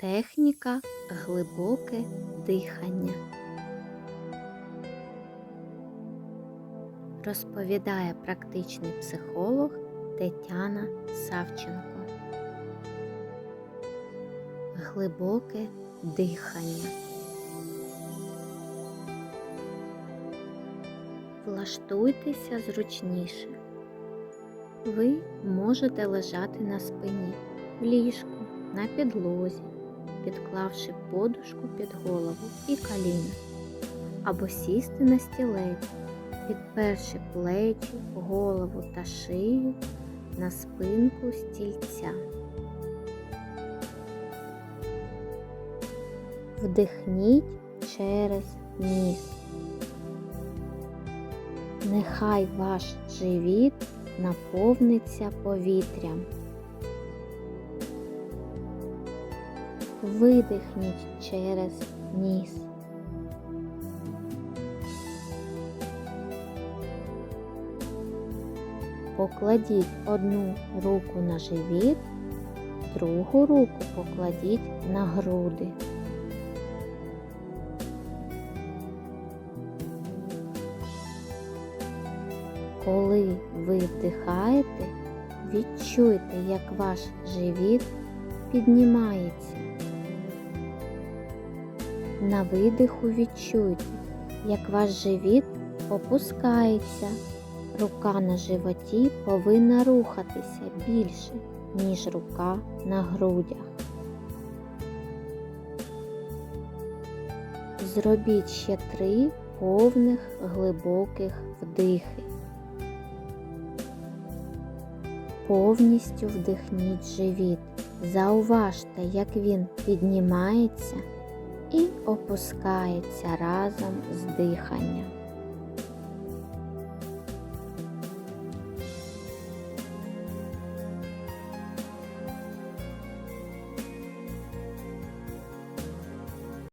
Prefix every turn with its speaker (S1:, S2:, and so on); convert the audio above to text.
S1: Техніка глибоке дихання. Розповідає практичний психолог Тетяна Савченко. Глибоке дихання. Влаштуйтеся зручніше. Ви можете лежати на спині, в ліжку, на підлозі, підклавши подушку під голову і коліна, або сісти на стілець, підперши плечі, голову та шию на спинку стільця. Вдихніть через ніс. Нехай ваш живіт наповниться повітрям. Видихніть через ніс. Покладіть одну руку на живіт, другу руку покладіть на груди. Коли ви вдихаєте, відчуйте, як ваш живіт піднімається. На видиху відчуйте, як ваш живіт опускається. Рука на животі повинна рухатися більше, ніж рука на грудях. Зробіть ще три повних глибоких вдихи. Повністю вдихніть живіт. Зауважте, як він піднімається і опускається разом з диханням.